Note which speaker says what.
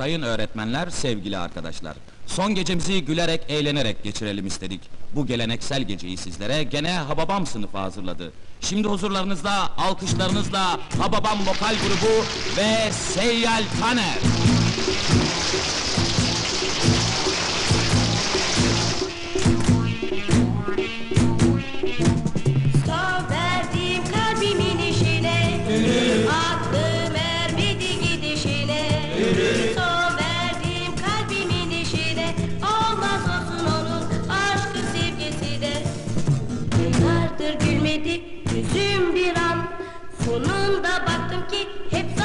Speaker 1: Sayın öğretmenler, sevgili arkadaşlar. Son gecemizi gülerek, eğlenerek geçirelim istedik. Bu geleneksel geceyi sizlere gene Hababam sınıfı hazırladı. Şimdi huzurlarınızda, alkışlarınızla Hababam Vokal Grubu ve Seyyal Taner. baktım ki hepsi